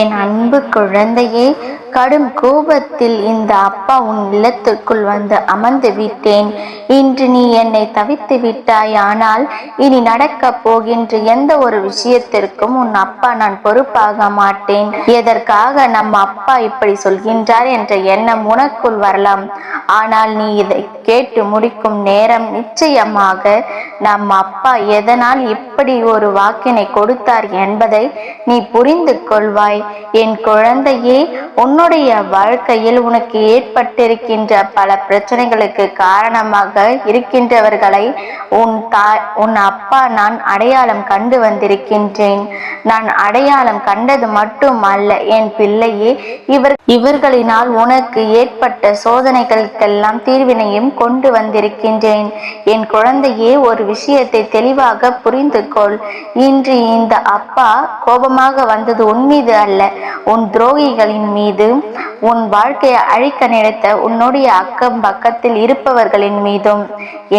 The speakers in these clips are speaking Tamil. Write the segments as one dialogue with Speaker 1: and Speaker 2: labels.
Speaker 1: என் அன்பு குழந்தையே கடும் கோபத்தில் இந்த அப்பா உன் இல்லத்துக்குள் வந்து அமர்ந்து விட்டேன். இன்று நீ என்னை தவித்து விட்டாய். ஆனால் இனி நடக்கப் போகின்ற எந்த ஒரு விஷயத்திற்கும் உன் அப்பா நான் பொறுப்பாக மாட்டேன். எதற்காக நம்ம அப்பா இப்படி சொல்கின்றார் என்ற எண்ணம் உனக்குள் வரலாம். ஆனால் நீ இதை கேட்டு முடிக்கும் நேரம் நிச்சயமாக நம் அப்பா எதனால் இப்படி ஒரு வாக்கினை கொடுத்தார் என்பதை நீ புரிந்து கொள்வாய். என் குழந்தையே உன்னுடைய வாழ்க்கையில் உனக்கு ஏற்பட்டிருக்கின்ற பல பிரச்சனைகளுக்கு காரணமாக இருக்கின்றவர்களை உன் தாய் உன் அப்பா நான் அடையாளம் கண்டு வந்திருக்கின்றேன். நான் அடையாளம் கண்டது மட்டும் அல்ல என் பிள்ளையே இவர் இவர்களினால் உனக்கு ஏற்பட்ட சோதனைகள் சோதனைகளுக்கெல்லாம் தீர்வினையும் கொண்டு வந்திருக்கின்றேன். என் குழந்தையே ஒரு விஷயத்தை தெளிவாக புரிந்து கொள் இன்று இந்த அப்பா கோபமாக வந்தது உன் மீது அல்ல. உன் துரோகிகளின் மீது உன் வாழ்க்கையை அழிக்க நினைத்த உன்னுடைய அக்கம் பக்கத்தில் இருப்பவர்களின் மீதும்.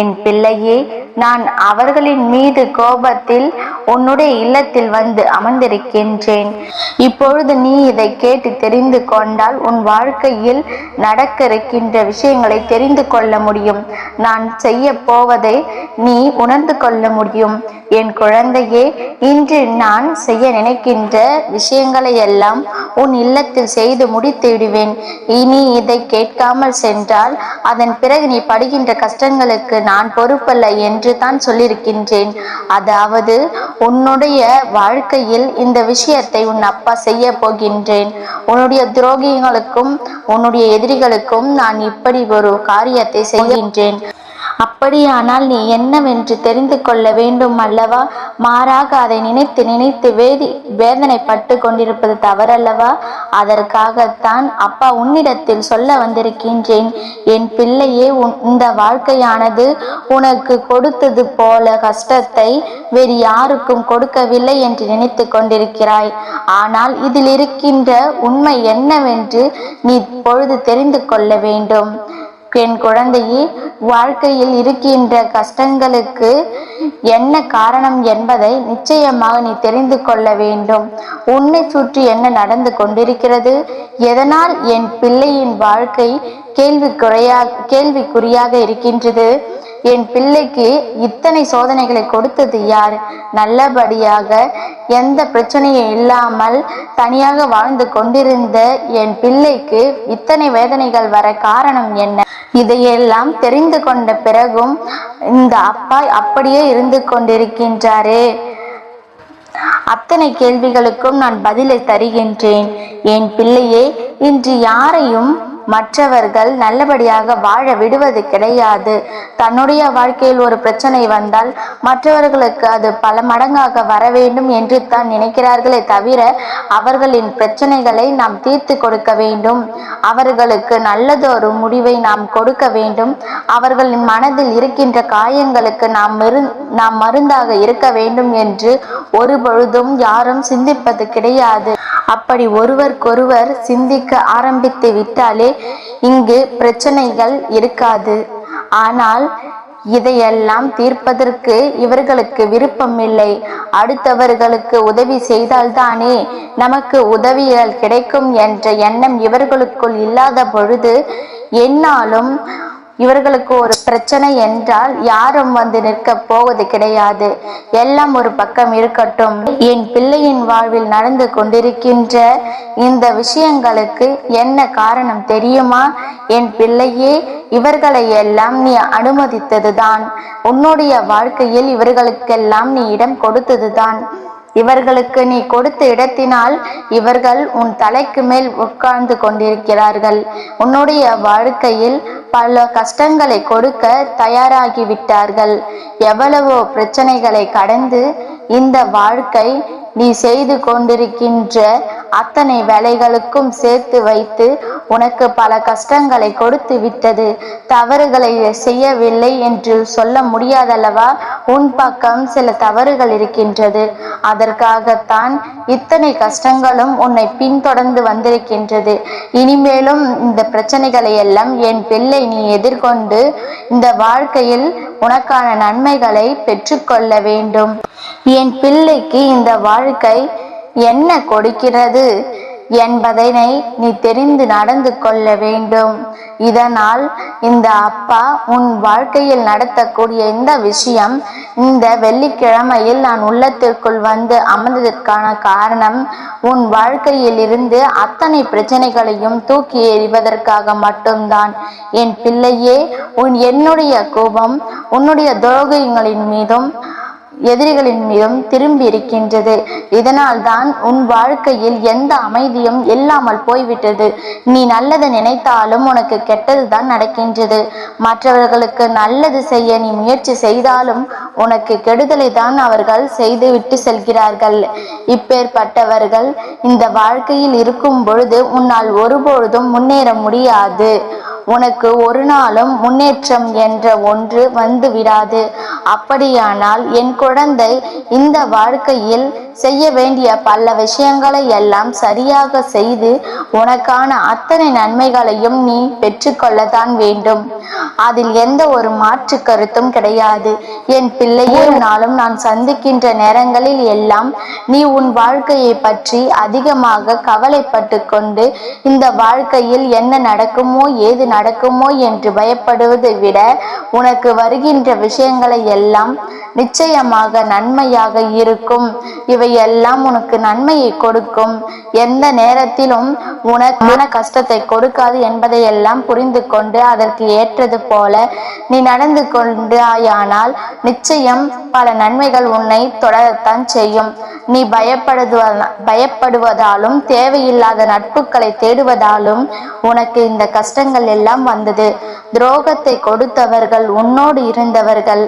Speaker 1: என் பிள்ளையே நான் அவர்களின் மீது கோபத்தில் உன்னுடைய இல்லத்தில் வந்து அமர்ந்திருக்கின்றேன். இப்பொழுது நீ இதை கேட்டு தெரிந்து கொண்டால் உன் வாழ்க்கையில் நடக்க இருக்கின்ற விஷயம் விஷயங்களை தெரிந்து கொள்ள முடியும். நான் செய்ய போவதை நீ உணர்ந்து கொள்ள முடியும். என் குழந்தையே இன்று நான் செய்ய நினைக்கின்ற விஷயங்களை எல்லாம் உன் இல்லத்தில் செய்து முடித்து விடுவேன் இனி இதை கேட்காமல் சென்றால் அதன் பிறகு நீ படுகின்ற கஷ்டங்களுக்கு நான் பொறுப்பல்ல என்று தான் சொல்லியிருக்கின்றேன். அதாவது உன்னுடைய வாழ்க்கையில் இந்த விஷயத்தை உன் அப்பா செய்ய போகின்றேன். உன்னுடைய துரோகிகளுக்கும் உன்னுடைய எதிரிகளுக்கும் நான் இப்படி ஒரு காரியத்தை செய்கின்றேன். அப்படியானால் நீ என்னவென்று தெரிந்து கொள்ள வேண்டும் அல்லவா? மாறாக அதை நினைத்து நினைத்து வேதி வேதனைப்பட்டு கொண்டிருப்பது தவறல்லவா? அதற்காகத்தான் அப்பா உன்னிடத்தில் சொல்ல வந்திருக்கின்றேன். என் பிள்ளையே உன் இந்த வாழ்க்கையானது உனக்கு கொடுத்தது போல கஷ்டத்தை வேறு யாருக்கும் கொடுக்கவில்லை என்று நினைத்து கொண்டிருக்கிறாய். ஆனால் இதில் இருக்கின்ற உண்மை என்னவென்று நீ பொழுது தெரிந்து கொள்ள வேண்டும். என் குழந்தையே வாழ்க்கையில் இருக்கின்ற கஷ்டங்களுக்கு என்ன காரணம் என்பதை நிச்சயமாக நீ தெரிந்து கொள்ள வேண்டும். உன்னை சுற்றி என்ன நடந்து கொண்டிருக்கிறது? எதனால் என் பிள்ளையின் வாழ்க்கை கேள்விக்குறையா கேள்விக்குறியாக இருக்கின்றது? என் பிள்ளைக்கு இத்தனை சோதனைகளை கொடுத்தது யார்? நல்லபடியாக எந்த பிரச்சனையும் இல்லாமல் தனியாக வாழ்ந்து கொண்டிருந்த என் பிள்ளைக்கு இத்தனை வேதனைகள் வர காரணம் என்ன? இதையெல்லாம் தெரிந்து கொண்ட பிறகும் இந்த அப்பா அப்படியே இருந்து கொண்டிருக்கின்றாரே. அத்தனை கேள்விகளுக்கும் நான் பதிலை தருகின்றேன். என் பிள்ளையே இன்று யாரையும் மற்றவர்கள் நல்லபடியாக வாழ விடுவது கிடையாது. தன்னுடைய வாழ்க்கையில் ஒரு பிரச்சனை வந்தால் மற்றவர்களுக்கு அது பல மடங்காக வர வேண்டும் என்று தான் நினைக்கிறார்களே தவிர அவர்களின் பிரச்சனைகளை நாம் தீர்த்து கொடுக்க வேண்டும். அவர்களுக்கு நல்லதொரு முடிவை நாம் கொடுக்க வேண்டும். அவர்களின் மனதில் இருக்கின்ற காயங்களுக்கு நாம் மரு நாம் மருந்தாக இருக்க வேண்டும் என்று ஒரு பொழுதும் யாரும் சிந்திப்பது கிடையாது. அப்படி ஒருவருக்கொருவர் சிந்திக்க ஆரம்பித்து விட்டாலே இங்கு பிரச்சனைகள் இருக்காது. ஆனால் இதையெல்லாம் தீர்ப்பதற்கு இவர்களுக்கு விருப்பமில்லை. அடுத்தவர்களுக்கு உதவி செய்தால்தானே நமக்கு உதவிகள் கிடைக்கும் என்ற எண்ணம் இவர்களுக்குள் இல்லாத பொழுது என்னாலும் இவர்களுக்கு ஒரு பிரச்சனை என்றால் யாரும் வந்து நிற்க போவது கிடையாது. எல்லாம் ஒரு பக்கம் இருக்கட்டும். என் பிள்ளையின் வாழ்வில் நடந்து கொண்டிருக்கின்ற இந்த விஷயங்களுக்கு என்ன காரணம் தெரியுமா? என் பிள்ளையே இவர்களை எல்லாம் நீ அனுமதித்ததுதான். உன்னுடைய வாழ்க்கையில் இவர்களுக்கெல்லாம் நீ இடம் கொடுத்ததுதான். இவர்களுக்கு நீ கொடுத்த இடத்தினால் இவர்கள் உன் தலைக்கு மேல் உட்கார்ந்து கொண்டிருக்கிறார்கள். உன்னுடைய வாழ்க்கையில் பல கஷ்டங்களை கொடுக்க தயாராகிவிட்டார்கள். எவ்வளவோ பிரச்சனைகளை கடந்து இந்த வாழ்க்கை நீ செய்து கொண்டிருக்கின்ற அத்தனை வேலைகளுக்கும் சேர்த்து வைத்து உனக்கு பல கஷ்டங்களை கொடுத்து விட்டது. தவறுகளை செய்யவில்லை என்று சொல்ல முடியாதல்லவா? உன் பக்கம் சில தவறுகள் இருக்கின்றது. அதற்காகத்தான் இத்தனை கஷ்டங்களும் உன்னை பின்தொடர்ந்து வந்திருக்கின்றது. இனிமேலும் இந்த பிரச்சனைகளை எல்லாம் என் பிள்ளை நீ எதிர்கொண்டு இந்த வாழ்க்கையில் உனக்கான நன்மைகளை பெற்றுக்கொள்ள வேண்டும். என் பிள்ளைக்கு இந்த வாழ்க்கை என்ன கொடுக்கிறது என்பதனை நீ தெரிந்து நடந்து கொள்ள வேண்டும். இதனால் இந்த அப்பா உன் வாழ்க்கையில் நடத்தக்கூடிய இந்த விஷயம் இந்த வெள்ளிக்கிழமையில் நான் உள்ளத்திற்குள் வந்து அமர்ந்ததற்கான காரணம் உன் வாழ்க்கையில் இருந்து அத்தனை பிரச்சனைகளையும் தூக்கி எறிவதற்காக மட்டும்தான். என் பிள்ளையே உன் என்னுடைய கோபம் உன்னுடைய துரோகங்களின் மீதும் எதிரிகளின் மீதும் திரும்பி இருக்கின்றது. இதனால் தான் உன் வாழ்க்கையில் எந்த அமைதியும் இல்லாமல் போய்விட்டது. நீ நல்லது நினைத்தாலும் உனக்கு கெட்டது தான் நடக்கின்றது. மற்றவர்களுக்கு நல்லது செய்ய நீ முயற்சி செய்தாலும் உனக்கு கெடுதலை தான் அவர்கள் செய்து விட்டு செல்கிறார்கள். இப்பேற்பட்டவர்கள் இந்த வாழ்க்கையில் இருக்கும் பொழுது உன்னால் ஒருபொழுதும் முன்னேற முடியாது. உனக்கு ஒரு நாளும் முன்னேற்றம் என்ற ஒன்று வந்து விடாது. அப்படியானால் என் குழந்தை இந்த வாழ்க்கையில் செய்ய வேண்டிய பல விஷயங்களை எல்லாம் சரியாக செய்து உனக்கான அத்தனை நன்மைகளையும் நீ பெற்றுக்கொள்ளத்தான் வேண்டும். அதில் எந்த ஒரு மாற்று கருத்தும் கிடையாது. என் பிள்ளையே நாளும் நான் சந்திக்கின்ற நேரங்களில் எல்லாம் நீ உன் வாழ்க்கையை பற்றி அதிகமாக கவலைப்பட்டு கொண்டு இந்த வாழ்க்கையில் என்ன நடக்குமோ ஏது நடக்குமோ என்று பயப்படுவதை விட உனக்கு வருகின்ற விஷயங்களை எல்லாம் நிச்சயமாக நன்மையாக இருக்கும். இவை எல்லாம் உனக்கு நன்மையை கொடுக்கும். எந்த நேரத்திலும் உனக்கான கஷ்டத்தை கொடுக்காது என்பதை எல்லாம் புரிந்து கொண்டு அதற்கு ஏற்றது போல நீ நடந்து கொண்டாயானால் நிச்சயம் பல நன்மைகள் உன்னை தொடரத்தான் செய்யும். நீ பயப்படுவ பயப்படுவதாலும் தேவையில்லாத நட்புகளை தேடுவதாலும் உனக்கு இந்த கஷ்டங்கள் எல்லாம் வந்தது. துரோகத்தை கொடுத்தவர்கள் உன்னோடு இருந்தவர்கள்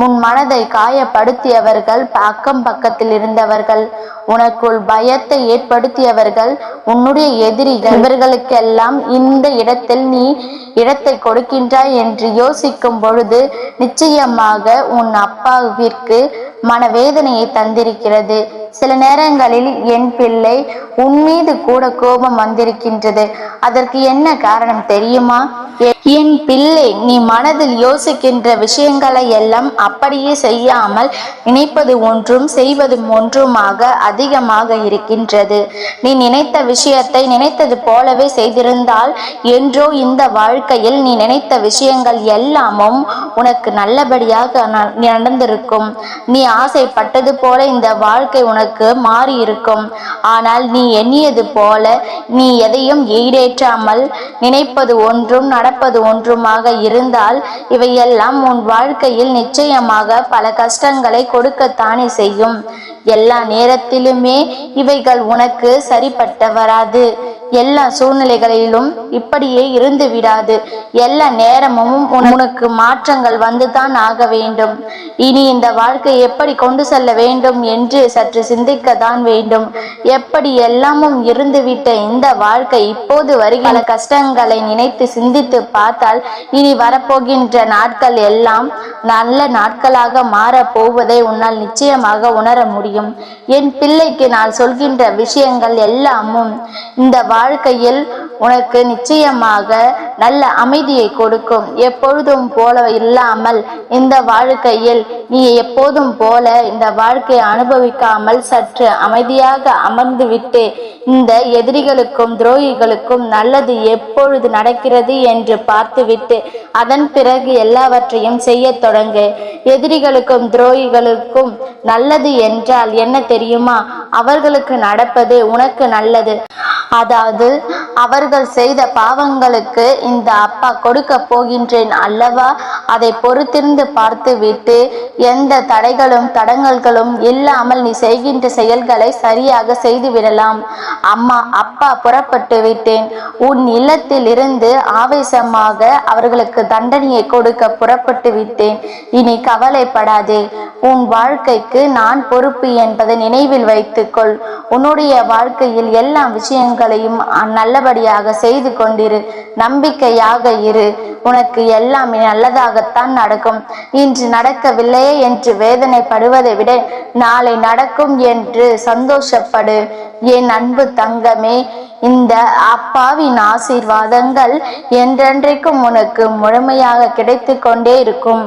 Speaker 1: முன் மனதை காயப்படுத்தியவர்கள் அக்கம் பக்கத்தில் இருந்தவர்கள் அவர்கள் உனக்குள் பயத்தை ஏற்படுத்தியவர்கள் உன்னுடைய எதிரிகள் இவர்களுக்கெல்லாம் இந்த இடத்தில் நீ இடத்தை கொடுக்கின்றாய் என்று யோசிக்கும் பொழுது நிச்சயமாக உன் அப்பாவிற்கு மனவேதனையை தந்திருக்கிறது. சில நேரங்களில் என் பிள்ளை உன் மீது கூட கோபம் வந்திருக்கின்றது. அதற்கு என்ன காரணம் தெரியுமா? என் பிள்ளை நீ மனதில் யோசிக்கின்ற விஷயங்களை எல்லாம் அப்படியே செய்யாமல் நினைப்பது ஒன்றும் செய்வதும் ஒன்றுமாக அது அதிகமாக இருக்கின்றது. நீ நினைத்த விஷயத்தை நினைத்தது போலவே செய்திருந்தால் என்றோ இந்த வாழ்க்கையில் நீ நினைத்த விஷயங்கள் எல்லாமும் உனக்கு நல்லபடியாக நடந்திருக்கும். நீ ஆசைப்பட்டது போல இந்த வாழ்க்கை உனக்கு மாறி இருக்கும் ஆனால் நீ எண்ணியது போல நீ எதையும் ஈடேற்றாமல் நினைப்பது ஒன்றும் நடப்பது ஒன்றுமாக இருந்தால் இவையெல்லாம் உன் வாழ்க்கையில் நிச்சயமாக பல கஷ்டங்களை கொடுக்கத்தானே செய்யும். எல்லா நேரத்தில் நேரத்திலுமே இவைகள் உனக்கு சரிப்பட்ட வராது. எல்லா சூழ்நிலைகளிலும் இப்படியே இருந்து விடாது எல்லா நேரமும் உனக்கு மாற்றங்கள் வந்துதான் ஆக வேண்டும். இனி இந்த வாழ்க்கை எப்படி கொண்டு செல்ல வேண்டும் என்று சற்று சிந்திக்கத்தான் வேண்டும். எப்படி எல்லாமும் இருந்துவிட்ட இந்த வாழ்க்கை இப்போது வருகிற கஷ்டங்களை நினைத்து சிந்தித்து பார்த்தால் இனி வரப்போகின்ற நாட்கள் எல்லாம் நல்ல நாட்களாக மாறப் போவதை உன்னால் நிச்சயமாக உணர முடியும். என் பிள்ளைக்கு நான் சொல்கின்ற விஷயங்கள் எல்லாமும் இந்த வாழ்க்கையில் உனக்கு நிச்சயமாக நல்ல அமைதியை கொடுக்கும். எப்பொழுதும் போல இல்லாமல் இந்த வாழ்க்கையில் நீ எப்போதும் போல இந்த வாழ்க்கையை அனுபவிக்காமல் சற்று அமைதியாக அமர்ந்து விட்டு இந்த எதிரிகளுக்கும் துரோகிகளுக்கும் நல்லது எப்பொழுது நடக்கிறது என்று பார்த்துவிட்டு அதன் பிறகு எல்லாவற்றையும் செய்ய தொடங்கு. எதிரிகளுக்கும் துரோகிகளுக்கும் நல்லது என்றால் என்ன தெரியுமா? அவர்களுக்கு நடப்பது உனக்கு நல்லது. அதாவது அவர்கள் செய்த பாவங்களுக்கு இந்த அப்பா கொடுக்க போகின்றேன் அல்லவா? அதை பொறுத்திருந்து பார்த்துவிட்டு எந்த தடைகளும் தடங்கல்களும் இல்லாமல் நீ செய்கின்ற செயல்களை சரியாக செய்து விடலாம் அம்மா அப்பா புறப்பட்டு விட்டேன். உன் இல்லத்தில் இருந்து ஆவேசமாக அவர்களுக்கு தண்டனையை கொடுக்க புறப்பட்டு விட்டேன். இனி கவலைப்படாதே. உன் வாழ்க்கைக்கு நான் பொறுப்பு என்பதை நினைவில் வைத்துக்கொள். உன்னுடைய வாழ்க்கையில் எல்லா விஷயங்களையும் நல்லபடியாக செய்து கொண்டிரு. நம்பிக்கையாக இரு. உனக்கு எல்லாமே நல்லதாகத்தான் நடக்கும். இன்று நடக்கவில்லையே என்று வேதனைப்படுவதை விட நாளை நடக்கும் என்று சந்தோஷப்படு. என் அன்பு தங்கமே இந்த அப்பாவின் ஆசீர்வாதங்கள் என்றென்றைக்கும் உனக்கு முழுமையாக கிடைத்து கொண்டே இருக்கும்.